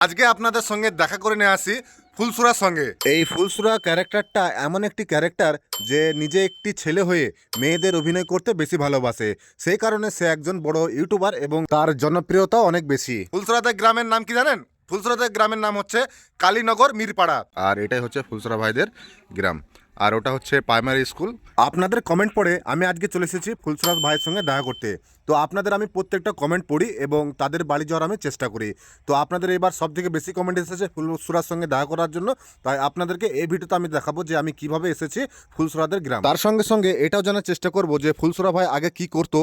আজকে আপনাদের সঙ্গে দেখা করে নিয়ে আসি ফুলসুরার সঙ্গে। এই ফুলসুরা ক্যারেক্টারটা এমন একটি ক্যারেক্টার যে নিজে একটি ছেলে হয়ে মেয়েদের অভিনয় করতে বেশি ভালোবাসে। সেই কারণে সে একজন বড় ইউটিউবার এবং তার জনপ্রিয়তা অনেক বেশি। ফুলসুরাতে গ্রামের নাম কি জানেন? ফুলসুরাতে গ্রামের নাম হচ্ছে কালীনগর মিরপাড়া। আর এটাই হচ্ছে ফুলসুরা ভাইদের গ্রাম। আর ওটা হচ্ছে প্রাইমারি স্কুল আপনাদের কমেন্ট পড়ে আমি আজকে চলে এসেছি ফুলসুরাজ ভাইয়ের সঙ্গে দেখা করতে। তো আপনাদের আমি প্রত্যেকটা কমেন্ট পড়ি এবং তাদের বাড়ি যাওয়ার আমি চেষ্টা করি। তো আপনাদের এবার সব থেকে বেশি কমেন্ট এসেছে ফুলসুরার সঙ্গে দেখা করার জন্য। তাই আপনাদেরকে এই ভিডিওতে আমি দেখাবো যে আমি কীভাবে এসেছি ফুলসুরাদের গ্রাম। তার সঙ্গে সঙ্গে এটাও জানার চেষ্টা করব যে ফুলসুরা ভাই আগে কি করত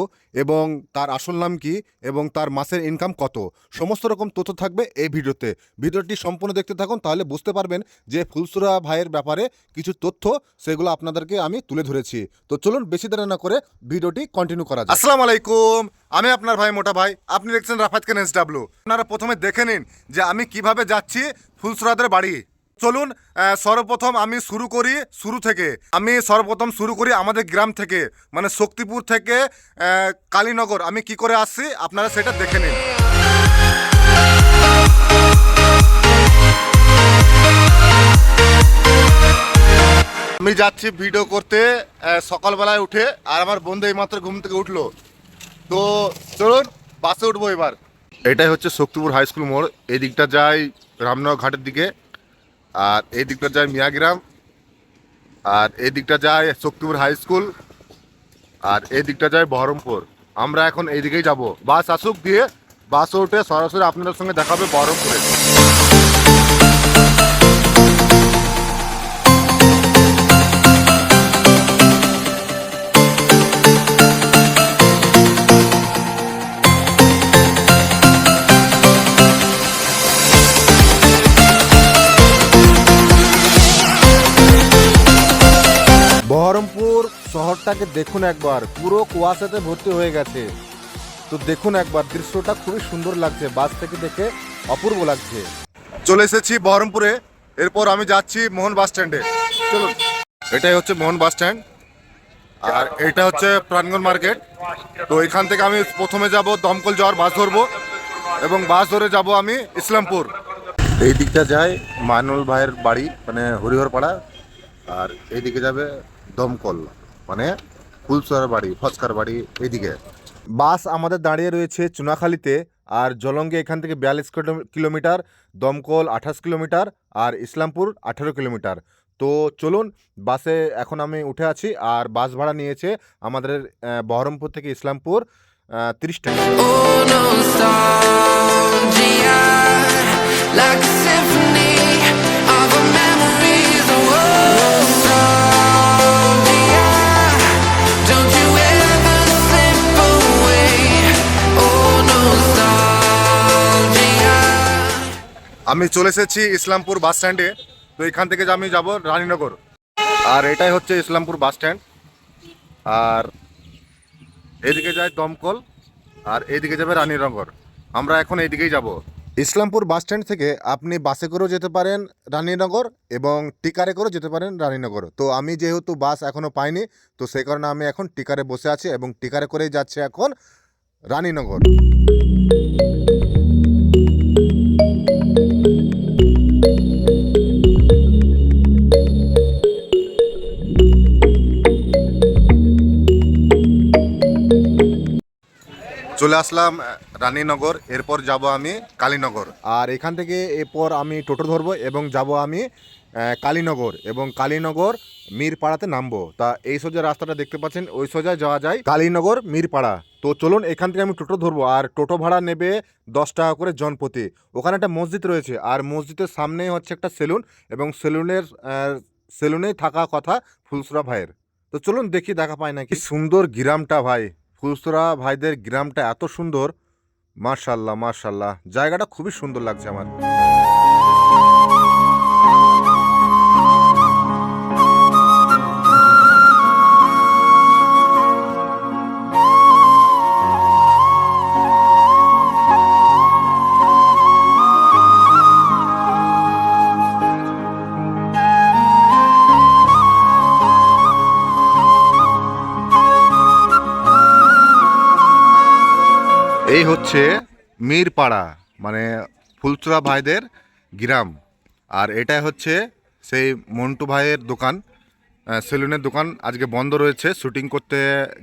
এবং তার আসল নাম কি এবং তার মাসের ইনকাম কত। সমস্ত রকম তথ্য থাকবে এই ভিডিওতে। ভিডিওটি সম্পূর্ণ দেখতে থাকুন, তাহলে বুঝতে পারবেন যে ফুলসুরা ভাইয়ের ব্যাপারে কিছু তথ্য, সেগুলো আপনাদেরকে আমি তুলে ধরেছি। তো চলুন, বেশি দেরি না করে ভিডিওটি কন্টিনিউ করা যাক। আসসালামু আলাইকুম। আমি আপনার ভাই, মোটা ভাই। আপনি দেখছেন রাফাত খান এস ডাব্লু আপনারা প্রথমে দেখে নিন যে আমি কীভাবে যাচ্ছি ফুলসুরাদের বাড়ি। চলুন সর্বপ্রথম আমি শুরু করি শুরু থেকে। আমি সর্বপ্রথম শুরু করি আমাদের গ্রাম থেকে মানে শক্তিপুর থেকে কালীনগর। আমি কি করে আসছি? আপনারা সেটা দেখে নিন। আমি যাচ্ছি ভিডিও করতে সকালবেলায় উঠে, আর আমার বন্ধু এইমাত্র ঘুম থেকে উঠল। তো চলুন, বাসে উঠবো এবার। এটাই হচ্ছে শক্তিপুর হাই স্কুল মোড়। এই দিকটা যায় রামনগর ঘাটের দিকে, আর এই দিকটা যায় মিয়াগ্রাম, আর এই দিকটা যায় শক্তিপুর হাই স্কুল আর এই দিকটা যায় বহরমপুর। আমরা এখন এইদিকেই যাব। বাস আসুক দিয়ে বাসে উঠে সরাসরি আপনাদের সঙ্গে দেখাবে বহরমপুরে বহরমপুর। শহরটাকে দেখুন একবার। পুরো কুয়াশাতে ভর্তি হয়ে গেছে। তো দেখুন একবার, দৃশ্যটা খুবই সুন্দর লাগছে, বাস থেকে দেখে অপূর্ব লাগছে। চলে এসেছি বহরমপুরে, এরপর আমি যাচ্ছি মোহন বাস স্ট্যান্ডে। চলুন, এটাই হচ্ছে মোহন বাস স্ট্যান্ড। আর এটা হচ্ছে প্রাণগঞ্জ মার্কেট। তো এখান থেকে আমি প্রথমে যাব দমকল যাওয়ার, বাস ধরবো। এবং বাস ধরে যাব আমি ইসলামপুর। এই দিকটা যায় মাইনুল ভাইয়ের বাড়ি মানে হরিহরপাড়া। আর এইদিকে যাবে দমকল। মানে ফুলসর বাড়ি ফচকার বাড়ি এদিকে বাস আমাদের দাঁড়িয়ে রয়েছে চুনাখালীতে আর জলঙ্গে এখান থেকে বিয়াল্লিশ কিলোমিটার দমকল আঠাশ কিলোমিটার আর ইসলামপুর আঠেরো কিলোমিটার। তো চলুন বাসে এখন আমি উঠে আছি আর বাস ভাড়া নিয়েছে আমাদের বহরমপুর থেকে ইসলামপুর তিরিশ টাকা। আমি চলে এসেছি ইসলামপুর বাস স্ট্যান্ডে। তো এখান থেকে আমি যাব রানীনগর। আর এটাই হচ্ছে ইসলামপুর বাস স্ট্যান্ড। আর এদিকে যায় দমকল, আর এদিকে যাবে রানীনগর। আমরা এখন এইদিকেই যাব। ইসলামপুর বাস স্ট্যান্ড থেকে আপনি বাসে করেও যেতে পারেন রানীনগর এবং টিকারে করেও যেতে পারেন রানীনগর। তো আমি যেহেতু বাস এখনও পাইনি, তো সেই কারণে আমি এখন টিকারে বসে আছি এবং টিকারে করেই যাচ্ছে এখন রানীনগর। চলে আসলাম রানীনগর, এরপর যাব আমি কালীনগর। আর এখান থেকে এরপর আমি টোটো ধরবো এবং যাব আমি কালীনগর এবং কালীনগর মিরপাড়াতে নামবো। তা এই সোজা রাস্তাটা দেখতে পাচ্ছেন, ওই সোজা যাওয়া যায় কালীনগর মিরপাড়া। তো চলুন, এখান থেকে আমি টোটো ধরবো আর টোটো ভাড়া নেবে দশ টাকা করে জনপ্রতি। ওখানে একটা মসজিদ রয়েছে, আর মসজিদের সামনেই হচ্ছে একটা সেলুন এবং সেলুনের সেলুনেই থাকা কথা ফুলসুরা ভাইয়ের। তো চলুন দেখি, দেখা পাই নাকি। সুন্দর গ্রামটা ভাই। ফুলসুরা ভাইদের গ্রামটা এত সুন্দর। মার্শাল্লাহ মার্শাল্লাহ জায়গাটা খুবই সুন্দর লাগছে আমার। এই হচ্ছে মিরপাড়া মানে ফুলচুরা ভাইদের গ্রাম। আর এটা হচ্ছে সেই মন্টু ভাইয়ের দোকান সেলুনের দোকান। আজকে বন্ধ রয়েছে, শুটিং করতে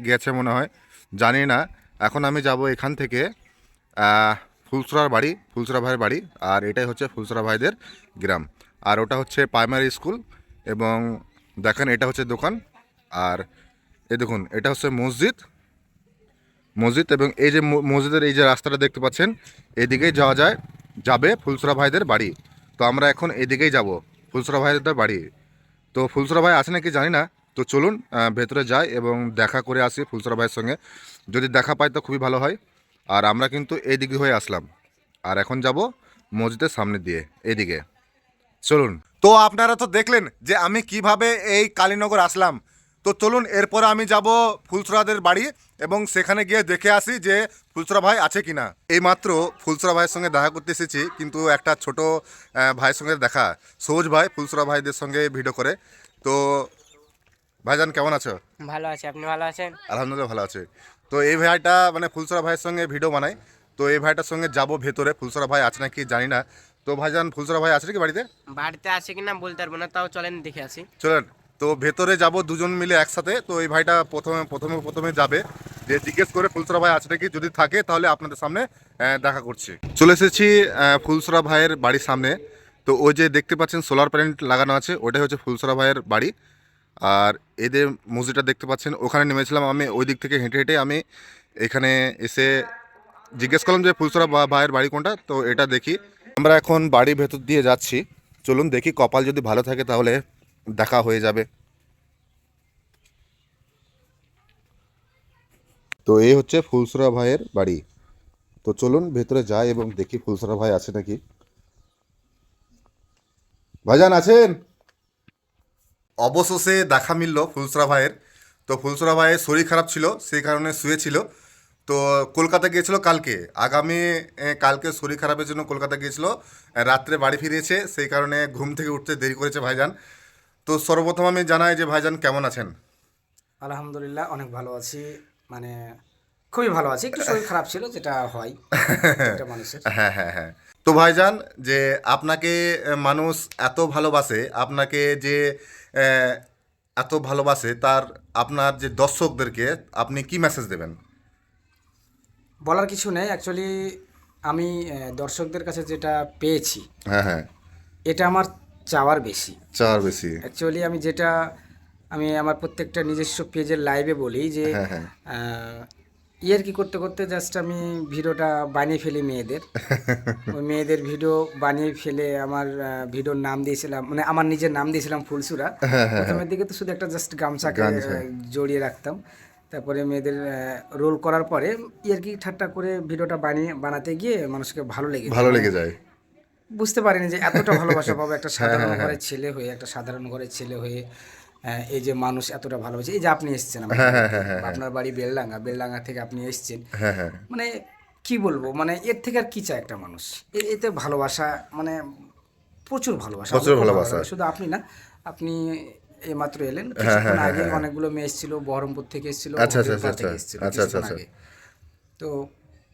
গেছে মনে হয়, জানি না। এখন আমি যাব এখান থেকে ফুলচুরার বাড়ি, ফুলচুরা ভাইয়ের বাড়ি, আর এটাই হচ্ছে ফুলচুরা ভাইদের গ্রাম। আর ওটা হচ্ছে প্রাইমারি স্কুল, এবং দেখেন এটা হচ্ছে দোকান। আর এ দেখুন, এটা হচ্ছে মসজিদ মসজিদ এবং এই যে মসজিদের এই যে রাস্তাটা দেখতে পাচ্ছেন, এদিকেই যাওয়া যায়, যাবে ফুলসরা ভাইদের বাড়ি। তো আমরা এখন এদিকেই যাব, ফুলসরা ভাইদের বাড়ি। তো ফুলসরা ভাই আছে নাকি জানি না, তো চলুন ভেতরে যাই এবং দেখা করে আসি ফুলসরা ভাইয়ের সঙ্গে। যদি দেখা পাই তো খুবই ভালো হয়। আর আমরা কিন্তু এই দিকে হয়ে আসলাম। আর এখন যাব মসজিদের সামনে দিয়ে এদিকে চলুন। তো আপনারা তো দেখলেন যে আমি কীভাবে এই কালীনগর আসলাম। তো চলুন এরপরে আমি যাব ফুলসরাদের বাড়ি এবং সেখানে গিয়ে দেখে আসি যে ফুলসরা ভাই আছে কি কিনা। এইমাত্র ফুলসরা ভাইয়ের সঙ্গে দেখা করতে এসেছি কিন্তু একটা ছোট ভাইয়ের সঙ্গে দেখা। সৌজ ভাই ফুলসরা ভাইদের সঙ্গে ভিডিও করে। তো ভাইজান কেমন আছো? ভালো আছে আপনি ভালো আছেন? আলহামদুলিল্লাহ ভালো আছে। তো এই ভাইটা মানে ফুলসরা ভাইয়ের সঙ্গে ভিডিও বানাই। তো এই ভাইটার সঙ্গে যাব ভেতরে। ফুলসরা ভাই আছে নাকি জানি না। তো ভাইজান ফুলসরা ভাই আছে নাকি বাড়িতে? বাড়িতে আছে কিনা বলতে পারব না তাও চলেন দেখে আসি। চলেন। তো ভেতরে যাব দুজন মিলে একসাথে। তো এই ভাইটা প্রথমে প্রথমে প্রথমে যাবে। যে জিজ্ঞেস করে ফুলসরা ভাই আছে নাকি? যদি থাকে, তাহলে আপনাদের সামনে দেখা করছি। চলে এসেছি ফুলসরা ভাইয়ের বাড়ির সামনে। তো ওই যে দেখতে পাচ্ছেন, সোলার প্যানেল লাগানো আছে। ওটাই হচ্ছে ফুলসরা ভাইয়ের বাড়ি। আর এদের মসজিদটা দেখতে পাচ্ছেন, ওখানে নেমেছিলাম আমি, ওই দিক থেকে হেঁটে হেঁটে আমি এখানে এসে জিজ্ঞেস করলাম যে, ফুলসরা ভাইয়ের বাড়ি কোনটা? তো এটা দেখি। আমরা এখন বাড়ির ভেতর দিয়ে যাচ্ছি। চলুন দেখি, কপাল যদি ভালো থাকে তাহলে দেখা হয়ে যাবে। তো এই হচ্ছে ফুলসরা ভাইয়ের বাড়ি। তো চলুন ভেতরে যাই এবং দেখি ফুলসরা ভাই আছে নাকি। ভাইজান আছেন? অবশেষে দেখা মিলল ফুলসরা ভাইয়ের। তো ফুলসরা ভাইয়ের শরীর খারাপ ছিল, সেই কারণে শুয়েছিল। তো কলকাতা গিয়েছিল কালকে। আগামী কালকে শরীর খারাপের জন্য কলকাতা গিয়েছিল। রাত্রে বাড়ি ফিরেছে, সেই কারণে ঘুম থেকে উঠতে দেরি করেছে ভাইজান। তো সর্বপ্রথম আমি জানাই যে ভাইজান কেমন আছেন? আলহামদুলিল্লাহ অনেক ভালো আছি। মানে খুবই ভালো আছি। একটু শরীর খারাপ ছিল যেটা হয় একটা মানুষের। হ্যাঁ হ্যাঁ হ্যাঁ। তো ভাইজান যে আপনাকে মানুষ এত ভালোবাসে আপনাকে যে এত ভালোবাসে তার আপনার যে দর্শকদেরকে আপনি কি মেসেজ দেবেন? বলার কিছু নেই। অ্যাকচুয়ালি আমি দর্শকদের কাছে যেটা পেয়েছি হ্যাঁ হ্যাঁ। এটা আমার চাওয়ার বেশি। চাওয়ার বেশি। অ্যাকচুয়ালি আমি যেটা আমি আমার প্রত্যেকটা নিজস্ব পেজের লাইভে বলি যে হ্যাঁ, হ্যাঁ। কি করতে করতে জাস্ট আমি ভিডিওটা বানিয়ে ফেলি মেয়েদের। ওই মেয়েদের ভিডিও বানিয়ে ফেলে আমার ভিডিওর নাম দিয়েছিলাম মানে আমার নিজের নাম দিয়েছিলাম ফুলসুরা। প্রথমের দিকে তো শুধু একটা জাস্ট গামছাকে জড়িয়ে রাখতাম। তারপরে মেয়েদের রোল করার পরে ইয়ার কি ঠাট্টা করে ভিডিওটা বানিয়ে বানাতে গিয়ে মানুষকে ভালো লেগে ভালো লেগে যায়। বুঝতে পারিনি যে এতটা ভালোবাসা পাবো একটা সাধারণ ঘরের ছেলে হয়ে একটা সাধারণ ঘরের ছেলে হয়ে এই যে মানুষ এতটা ভালোবাসে এই যে আপনি এসছেন আপনার বাড়ি বেলডাঙ্গা বেলডাঙ্গা থেকে আপনি এসছেন। হ্যাঁ হ্যাঁ। মানে কি বলব মানে এর থেকে আর কি চায় একটা মানুষ? এতে ভালোবাসা মানে প্রচুর ভালোবাসা প্রচুর ভালোবাসা। শুধু আপনি না আপনি এই মাত্র এলেন আগে অনেকগুলো মেয়ে এসেছিল বহরমপুর থেকে এসেছিল আচ্ছা, আচ্ছা, আচ্ছা, আচ্ছা, আচ্ছা, তো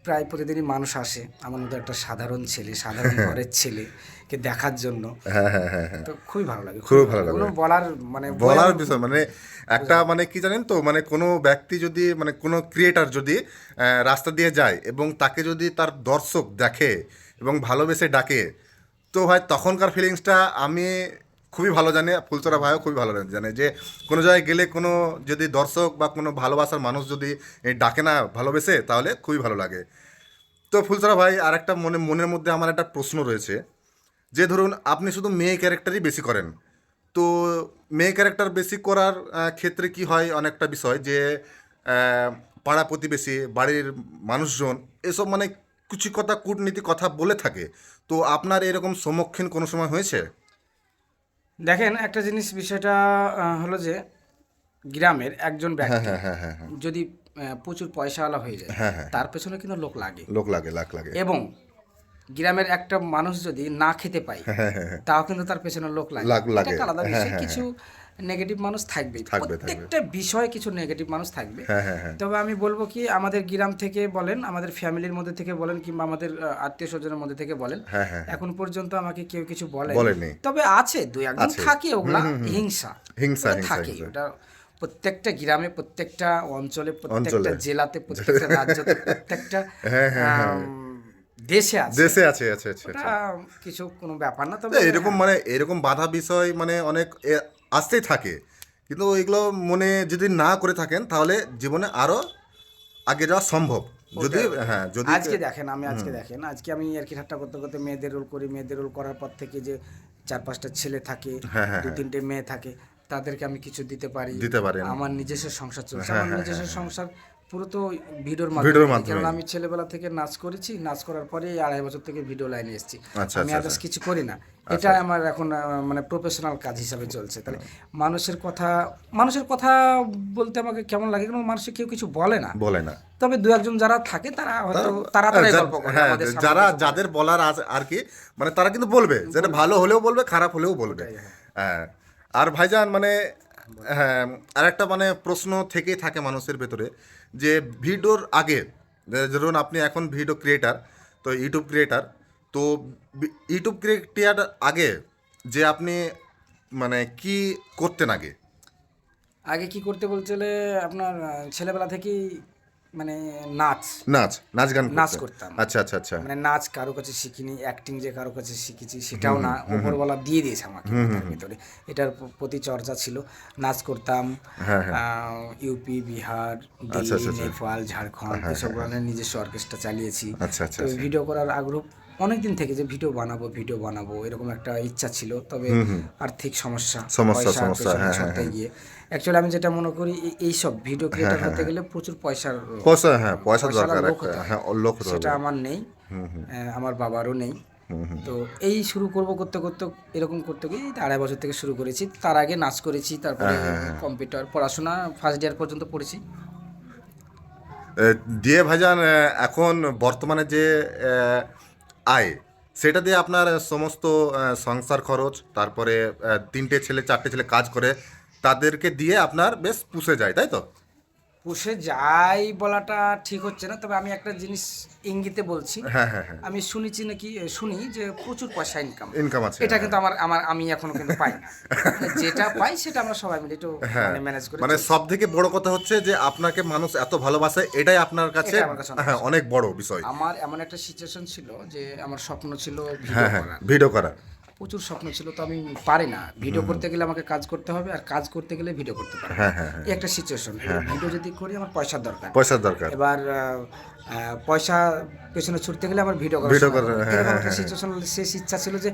প্রায় প্রতিদিনই মানুষ আসে। আমার মতো একটা সাধারণ ছেলে সাধারণ ঘরের ছেলেকে দেখার জন্য। হ্যাঁ হ্যাঁ হ্যাঁ হ্যাঁ। তো খুবই ভালো লাগে। খুবই ভালো লাগে। বলার মানে বলার বিষয় মানে একটা মানে কি জানেন তো মানে কোনো ব্যক্তি যদি মানে কোনো ক্রিয়েটার যদি রাস্তা দিয়ে যায় এবং তাকে যদি তার দর্শক দেখে এবং ভালোবেসে ডাকে তো ভাই তখনকার ফিলিংসটা আমি খুবই ভালো জানি, ফুলচরা ভাইও খুবই ভালো জানে যে কোনো জায়গায় গেলে কোনো যদি দর্শক বা কোনো ভালোবাসার মানুষ যদি ডাকে না ভালোবেসে, তাহলে খুবই ভালো লাগে। তো ফুলচরা ভাই আর একটা মনে, মনের মধ্যে আমার একটা প্রশ্ন রয়েছে যে ধরুন আপনি শুধু মেয়ে ক্যারেক্টারই বেশি করেন, তো মেয়ে ক্যারেক্টার বেশি করার ক্ষেত্রে কি হয় অনেকটা বিষয় যে পাড়া প্রতিবেশী, বাড়ির মানুষজন এসব মানে কিছু কথা কূটনীতি, কথা বলে থাকে, তো আপনার এরকম সম্মুখীন কোনো সময় হয়েছে? দেখেন একটা জিনিস বিষয়টা হলো যে গ্রামের একজন ব্যক্তি হ্যাঁ হ্যাঁ হ্যাঁ যদি প্রচুর পয়সাওয়ালা হয়ে যায় হ্যাঁ, হ্যাঁ। তার পেছনে কিন্তু লোক লাগে। লোক লাগে লাখ লাগে। এবং গ্রামের একটা মানুষ যদি না খেতে পায় তাও কিন্তু তার পেছনে লোক লাগে। আলাদা হ্যাঁ, বিষয়। হ্যাঁ, কিছু নেগেটিভ মানুষ থাকবেই। থাকবে, থাকবে। প্রত্যেকটা বিষয়ে কিছু নেগেটিভ মানুষ থাকবে। হ্যাঁ হ্যাঁ হ্যাঁ। তবে আমি বলব কি আমাদের গ্রাম থেকে বলেন আমাদের ফ্যামিলির মধ্যে থেকে বলেন কিংবা আমাদের আত্মীয় স্বজনের মধ্যে থেকে বলেন। এখন পর্যন্ত আমাকে কেউ কিছু বলে। তবে আছে দুই একজন থাকে ওগুলা হিংসা। হিংসা, থাকে ওটা প্রত্যেকটা গ্রামে প্রত্যেকটা অঞ্চলে প্রত্যেকটা জেলাতে প্রত্যেকটা রাজ্যতে প্রত্যেকটা দেশে আছে। দেশে আছে আছে। কিছু কোনো ব্যাপার না তবে এরকম মানে এরকম বাধা বিষয় মানে অনেক আসতেই থাকে। কিন্তু এগুলো মনে যদি না করে থাকেন তাহলে জীবনে আরও আগে যাওয়া সম্ভব। যদি হ্যাঁ যদি আজকে দেখেন আমি আজকে দেখেন আজকে আমি আর কি ঠাট্টা করতে করতে মেয়েদের রোল করি মেয়েদের রোল করার পর থেকে যে চার পাঁচটা ছেলে থাকে হ্যাঁ, হ্যাঁ, দু তিনটে মেয়ে থাকে তাদেরকে আমি কিছু দিতে পারি। দিতে পারি আমার নিজস্ব সংসার চলছে। হ্যাঁ, আমার হ্যাঁ, নিজস্ব সংসার পুরো তো ভিডিওর মাধ্যমে। কারণ আমি ছেলেবেলা থেকে নাচ করেছি নাচ করার পরে আড়াই বছর থেকে ভিডিও লাইনে এসেছি। আচ্ছা, আমি আচ্ছা, আদার্স কিছু করি না। এটা আমার এখন মানে প্রফেশনাল কাজ হিসাবে চলছে। তাহলে মানুষের কথা মানুষের কথা বলতে আমাকে কেমন লাগে? কারণ মানুষের কেউ কিছু বলে না। বলে না। তবে দু একজন যারা থাকে তারা হয়তো তারা তারাই গল্প করে হ্যাঁ যারা যাদের বলার আর কি মানে তারা কিন্তু বলবে। যেটা ভালো হলেও বলবে খারাপ হলেও বলবে। হ্যাঁ। আর ভাইজান মানে হ্যাঁ আর একটা মানে প্রশ্ন থেকেই থাকে মানুষের ভেতরে যে ভিডিওর আগে ধরুন আপনি এখন ভিডিও ক্রিয়েটার তো ইউটিউব ক্রিয়েটার তো ইউটিউব ক্রিয়েটার আগে যে আপনি মানে কি করতেন আগে? আগে কি করতে বলছিলে আপনার ছেলেবেলা থেকেই মানে নাচ। নাচ নাচ গান নাচ করতাম। আচ্ছা আচ্ছা আচ্ছা। মানে নাচ কারও কাছে শিখিনি অ্যাক্টিং যে কারও কাছে শিখেছি সেটাও না উপরওয়ালা দিয়ে দিয়েছে আমাকে মাথার ভিতরে। এটার প্রতি চর্চা ছিল। নাচ করতাম হ্যাঁ, হ্যাঁ। ইউপি বিহার আচ্ছা, দিল্লি আচ্ছা, আচ্ছা। নেপাল ঝাড়খণ্ড এসব ধরনের নিজস্ব অর্কেস্ট্রা চালিয়েছি। আচ্ছা, আচ্ছা, আচ্ছা। ভিডিও করার আগ্রহ অনেক দিন থেকে যে ভিডিও বানাবো ভিডিও বানাবো এরকম একটা ইচ্ছা ছিল। তবে আর্থিক সমস্যা সমস্যা, সমস্যা, হ্যাঁ, গিয়ে। অ্যাকচুয়ালি আমি যেটা মনে করি এই- এইসব ভিডিও ক্রিয়েটার হতে গেলে প্রচুর পয়সার পয়সা হ্যাঁ পয়সা দরকার হয়। হ্যাঁ সেটা আমার নেই আমার বাবারও নেই। তো এই শুরু করব করতে করতে এরকম করতে গিয়ে আড়াই বছর থেকে শুরু করেছি। তার আগে নাচ করেছি তারপরে হ্যাঁ, কম্পিউটার পড়াশোনা ফার্স্ট ইয়ার পর্যন্ত পড়েছি। দিয়ে ভাইজান এখন বর্তমানে যে আয়। সেটা দিয়ে আপনার সমস্ত সংসার খরচ, তারপরে তিনটে ছেলে, চারটে ছেলে কাজ করে, তাদেরকে দিয়ে আপনার বেশ পুষে যায়, তাই তো? পুষে যাই বলাটা ঠিক হচ্ছে না তবে আমি একটা জিনিস ইঙ্গিতে বলছি। হ্যাঁ হ্যাঁ হ্যাঁ। আমি শুনেছি নাকি শুনি যে প্রচুর পয়সা ইনকাম ইনকাম আছে এটা কিন্তু আমার আমার আমি এখনও কিন্তু পাই না। যেটা পাই সেটা আমরা সবাই মিলে একটু মানে ম্যানেজ করি মানে সব থেকে বড় কথা হচ্ছে যে আপনাকে মানুষ এত ভালোবাসে এটাই আপনার কাছে অনেক হ্যাঁ অনেক বড় বিষয়। আমার এমন একটা সিচুয়েশন ছিল যে আমার স্বপ্ন ছিল ভিডিও করার। ভিডিও করা প্রচুর স্বপ্ন ছিল তো আমি পারি না। ভিডিও করতে গেলে আমাকে কাজ করতে হবে আর কাজ করতে গেলে ভিডিও করতে পারি হ্যাঁ হ্যাঁ হ্যাঁ। এই একটা সিচুয়েশন ভিডিও যদি করি আমার পয়সার দরকার। পয়সার দরকার। এবার পয়সা পেছনে ছুটতে গেলে আমার ভিডিও করা Video করা, হবে। এরকম একটা সিচুয়েশন শেষ ইচ্ছা ছিল যে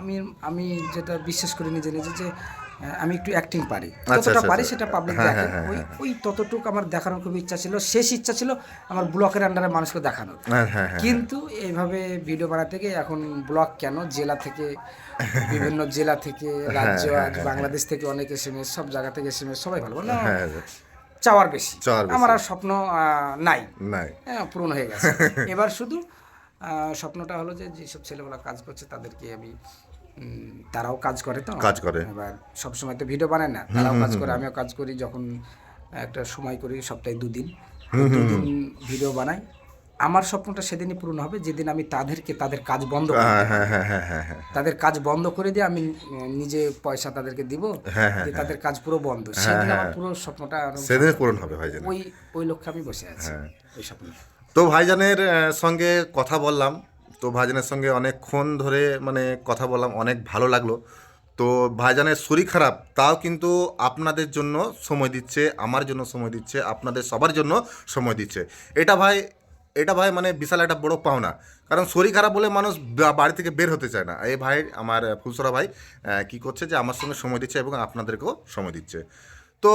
আমি আমি যেটা বিশ্বাস করি নিজে নিজে যে আমি একটু অ্যাক্টিং পারি। আচ্ছা, যতটা আচ্ছা, পারি আচ্ছা। সেটা পাবলিক হ্যাঁ, দেখে। হ্যাঁ, ওই ওই ততটুকু আমার দেখানোর খুব ইচ্ছা ছিল। শেষ ইচ্ছা ছিল আমার ব্লকের আন্ডারে মানুষকে দেখানোর হ্যাঁ হ্যাঁ হ্যাঁ কিন্তু এইভাবে ভিডিও বানাতে গিয়ে এখন ব্লক কেন? জেলা থেকে বিভিন্ন জেলা থেকে রাজ্য বাংলাদেশ থেকে অনেক এসএমএস সব জায়গা থেকে এসএমএস সবাই ভালো। না, হ্যাঁ চাওয়ার বেশি। আমার আর স্বপ্ন নাই। নাই। হ্যাঁ পূরণ হয়ে গেছে। এবার শুধু স্বপ্নটা হলো যে যেসব ছেলেগুলো কাজ করছে তাদেরকে আমি তারাও কাজ করে তো। কাজ করে। এবার সবসময় তো ভিডিও বানায় না তারাও কাজ করে আমিও কাজ করি যখন একটা সময় করি সপ্তাহে দুদিন। দুদিন ভিডিও বানাই। আমার স্বপ্নটা সেদিনই পূরণ হবে যেদিন আমি তাদেরকে তাদের কাজ বন্ধ করে হ্যাঁ হ্যাঁ হ্যাঁ হ্যাঁ হ্যাঁ হ্যাঁ। তাদের কাজ বন্ধ করে দিয়ে আমি নিজে পয়সা তাদেরকে দিব যে তাদের কাজ পুরো বন্ধ। সেদিন আমার পুরো স্বপ্নটা সেদিন পূরণ হবে ভাইজান ওই ওই লক্ষ্যে আমি বসে আছি। ওই স্বপ্ন। তো ভাইজানের সঙ্গে কথা বললাম। তো ভাইজানের সঙ্গে অনেকক্ষণ ধরে মানে কথা বললাম, অনেক ভালো লাগল। তো ভাইজানের শরীর খারাপ, তাও কিন্তু আপনাদের জন্য সময় দিচ্ছে, আমার জন্য সময় দিচ্ছে, আপনাদের সবার জন্য সময় দিচ্ছে। এটা ভাই এটা ভাই মানে বিশাল একটা বড় পাওনা। কারণ শরীর খারাপ বলে মানুষ বাড়ি থেকে বের হতে চায় না। এই ভাই, আমার ফুলসরা ভাই কি করছে যে আমার সঙ্গে সময় দিচ্ছে এবং আপনাদেরকেও সময় দিচ্ছে। তো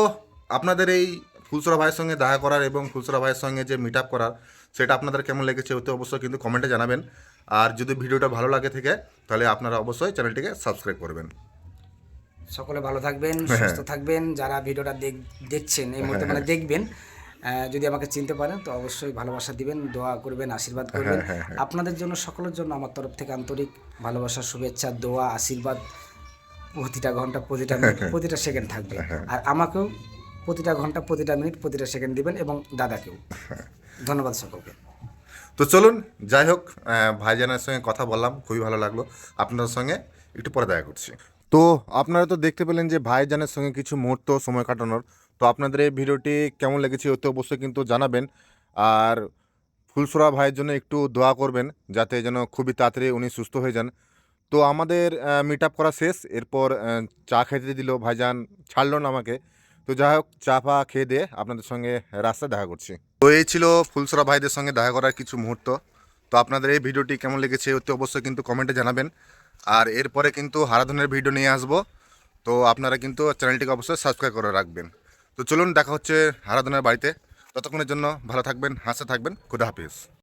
আপনাদের এই ফুলসরা ভাইয়ের সঙ্গে দেখা করার এবং ফুলসরা ভাইয়ের সঙ্গে যে মিট আপ করার সেটা আপনাদের কেমন লেগেছে ওতে অবশ্যই কিন্তু কমেন্টে জানাবেন। আর যদি ভিডিওটা ভালো লাগে থেকে তাহলে আপনারা অবশ্যই চ্যানেলটিকে সাবস্ক্রাইব করবেন। সকলে ভালো থাকবেন হ্যাঁ। সুস্থ থাকবেন যারা ভিডিওটা দেখ- দেখছেন এই মুহূর্তে হ্যাঁ, মানে দেখবেন আহ, যদি আমাকে চিনতে পারেন তো অবশ্যই ভালোবাসা দিবেন দোয়া করবেন আশীর্বাদ করবেন। আপনাদের জন্য সকলের জন্য আমার তরফ থেকে আন্তরিক ভালোবাসা শুভেচ্ছা দোয়া আশীর্বাদ। প্রতিটা ঘণ্টা প্রতিটা মিনিট প্রতিটা সেকেন্ড থাকবে। আর আমাকেও প্রতিটা ঘণ্টা প্রতিটা মিনিট প্রতিটা সেকেন্ড দিবেন এবং দাদাকেও। ধন্যবাদ সকলকে। তো চলুন, যাই হোক ভাইজানের সঙ্গে কথা বললাম, খুবই ভালো লাগল। আপনার সঙ্গে একটু পরে দেখা করছি। তো আপনারা তো দেখতে পেলেন যে ভাইজানের সঙ্গে কিছু মুহূর্ত সময় কাটানোর। তো আপনাদের এই ভিডিওটি কেমন লেগেছে অতি অবশ্যই কিন্তু জানাবেন। আর ফুলসুরা ভাইয়ের জন্য একটু দোয়া করবেন, যাতে যেন খুবই তাড়াতাড়ি উনি সুস্থ হয়ে যান। তো আমাদের মিট আপ করা শেষ। এরপর চা খেতে দিল ভাইজান, ছাড়লো না আমাকে। তো যাই হোক, চা পা খেয়ে দিয়ে আপনাদের সঙ্গে রাস্তায় দেখা করছি। তো এই ছিল ফুলসরা ভাইদের সঙ্গে দেখা করার কিছু মুহূর্ত। তো আপনাদের এই ভিডিওটি কেমন লেগেছে অতি অবশ্যই কিন্তু কমেন্টে জানাবেন। আর এরপরে কিন্তু হারাধনের ভিডিও নিয়ে আসব। তো আপনারা কিন্তু চ্যানেলটিকে অবশ্যই সাবস্ক্রাইব করে রাখবেন। তো চলুন দেখা হচ্ছে হারাধনের বাড়িতে। ততক্ষণের জন্য ভালো থাকবেন, হাসতে থাকবেন। খুদা হাফিজ।